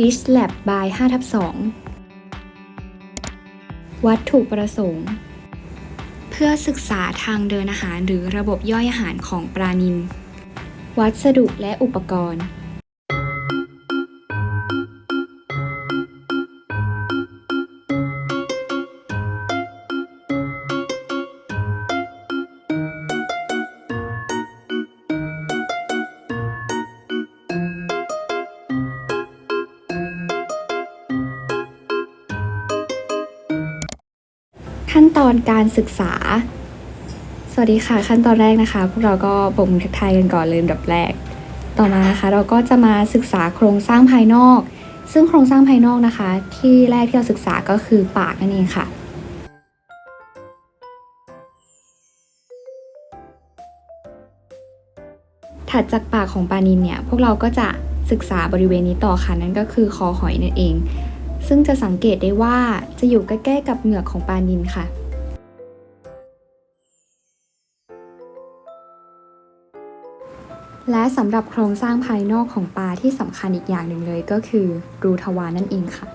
Fish Lab by 5ทับ2วัตถุประสงค์ เพื่อศึกษาทางเดินอาหารหรือระบบย่อยอาหารของปลานิลวัสดุและอุปกรณ์ ขั้นตอนการศึกษา สวัสดีค่ะ ขั้นตอนแรกนะคะ พวกเราก็ปกมือทักทายกันก่อนเลยนดับแรก ต่อมานะคะเราก็จะมาศึกษาโครงสร้างภายนอก ซึ่งโครงสร้างภายนอกนะคะ ที่แรกที่เราศึกษาก็คือปากนั่นเองค่ะถัดจากปากของปลานิลเนี่ย พวกเราก็จะศึกษาบริเวณนี้ต่อค่ะ นั่นก็คือคอหอยนั่นเอง ซึ่งจะสังเกตได้ว่าจะอยู่ใกล้ๆกับเหงือกของปลานิลค่ะ และสำหรับโครงสร้างภายนอกของปลาที่สำคัญอีกอย่างหนึ่งเลยก็คือรูทวารนั่นเองค่ะ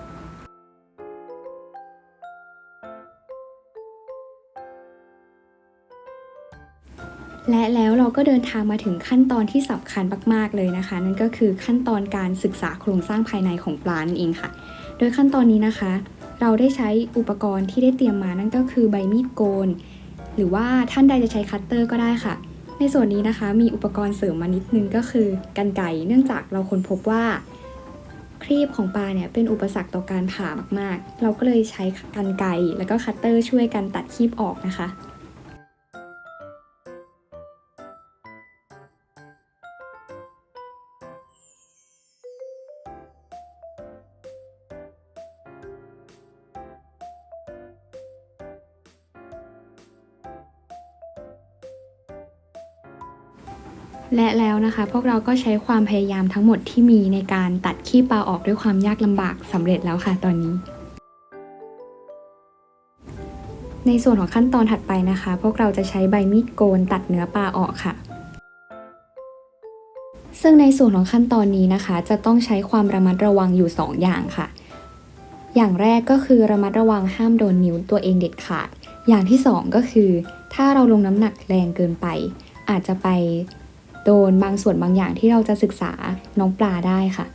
และแล้วเราก็เดินทางมาถึงขั้นตอนที่สำคัญมาก ๆ เลยนะคะ นั่นก็คือขั้นตอนการศึกษาโครงสร้างภายในของปลานั่นเองค่ะ โดยขั้นตอนนี้นะคะ เราได้ใช้อุปกรณ์ที่ได้เตรียมมานั่นก็คือใบมีดโกน หรือว่าท่านใดจะใช้คัตเตอร์ก็ได้ค่ะ ในส่วนนี้นะคะมีอุปกรณ์เสริมมานิดนึงก็คือกันไก่เนื่องจากเราค้นพบว่าครีบของปลาเนี่ยเป็นอุปสรรคต่อการผ่ามาก ๆ เราก็เลยใช้กันไก่แล้วก็คัตเตอร์ช่วยกันตัดครีบออกนะคะ และแล้วนะคะ พวกเราก็ใช้ความพยายามทั้งหมดที่มีในการตัดขี้ปลาออกด้วยความยากลำบากสำเร็จแล้วค่ะตอนนี้ ในส่วนของขั้นตอนถัดไปนะคะ พวกเราจะใช้ใบมีดโกนตัดเนื้อปลาออกค่ะ ซึ่งในส่วนของขั้นตอนนี้นะคะ จะต้องใช้ความระมัดระวังอยู่ 2 อย่างค่ะ อย่างแรกก็คือระมัดระวังห้ามโดนนิ้วตัวเองเด็ดขาด อย่างที่ 2 ก็คือ ถ้าเราลงน้ำหนักแรงเกินไป อาจจะไป โดนบางส่วนบางอย่างที่เราจะศึกษาน้องปลาได้ค่ะ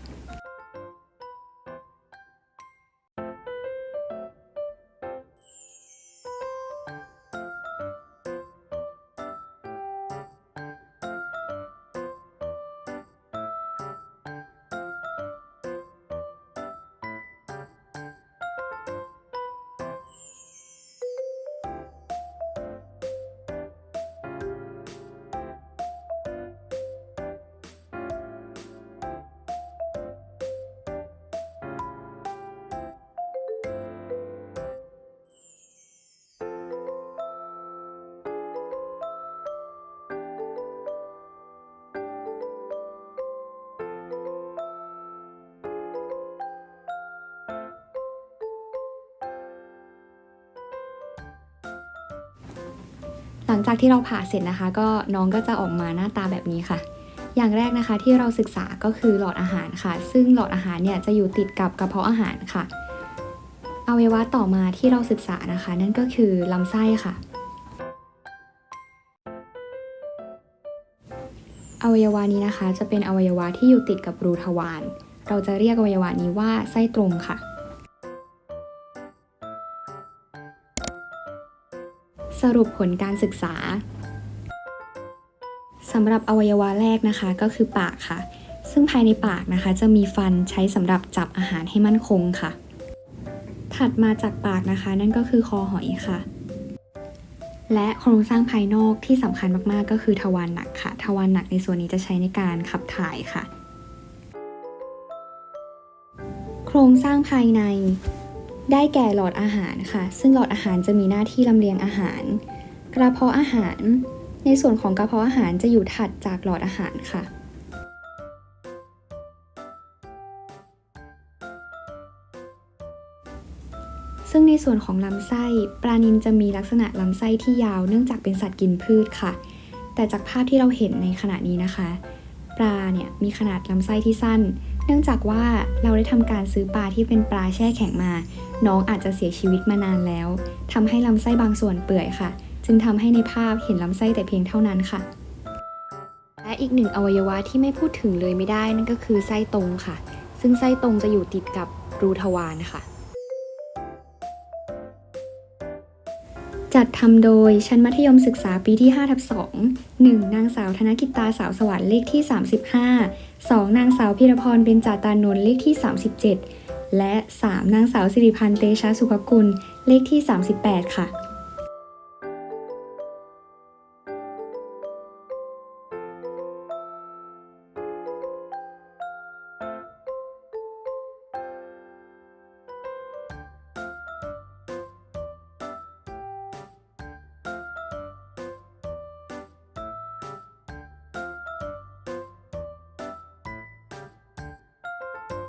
หลังจากที่เราผ่าเสร็จนะคะ ก็น้องก็จะออกมาหน้าตาแบบนี้ค่ะ อย่างแรกนะคะที่เราศึกษาก็คือหลอดอาหารค่ะ ซึ่งหลอดอาหารเนี่ยจะอยู่ติดกับกระเพาะอาหารค่ะอวัยวะต่อมาที่เราศึกษานะคะ นั่นก็คือลำไส้ค่ะอวัยวะนี้นะคะ จะเป็นอวัยวะที่อยู่ติดกับรูทวาร เราจะเรียกอวัยวะนี้ว่าไส้ตรงค่ะ สรุปผลการศึกษาสำหรับอวัยวะแรกนะคะก็คือปากค่ะ ซึ่งภายในปากนะคะจะมีฟันใช้สำหรับจับอาหารให้มั่นคงค่ะ ถัดมาจากปากนะคะนั่นก็คือคอหอยค่ะ และโครงสร้างภายนอกที่สำคัญมากๆ ก็คือทวารหนักค่ะ ทวารหนักในส่วนนี้จะใช้ในการขับถ่ายค่ะ โครงสร้างภายใน ได้แก่หลอดอาหารค่ะ ซึ่งหลอดอาหารจะมีหน้าที่ลำเลียงอาหาร กระเพาะอาหาร ในส่วนของกระเพาะอาหารจะอยู่ถัดจากหลอดอาหารค่ะซึ่งในส่วนของลำไส้ ปลานิลจะมีลักษณะลำไส้ที่ยาวเนื่องจากเป็นสัตว์กินพืชค่ะ แต่จากภาพที่เราเห็นในขณะนี้นะคะ ปลาเนี่ยมีขนาดลำไส้ที่สั้น นื่องจากว่าเราได้ทำการซื้อปลาที่เป็นปลาแช่แข็งมา น้องอาจจะเสียชีวิตมานานแล้วทำให้ลำไส้บางส่วนเปื่อยค่ะ จึงทำให้ในภาพเห็นลำไส้แต่เพียงเท่านั้นค่ะ และอีกหนึ่งอวัยวะที่ไม่พูดถึงเลยไม่ได้นั่นก็คือไส้ตรงค่ะ ซึ่งไส้ตรงจะอยู่ติดกับรูทวารค่ะ จัดทำโดยชั้นมัธยมศึกษาปีที่5ทับ2 1. นางสาวธนกิตตาสาวสวรรค์เลขที่ 35 2. นางสาวพิรพรเบญจาตานนท์เลขที่ 37 และ 3. นางสาวสิริพันธ์เตชะสุภกุล เลขที่ 38 ค่ะ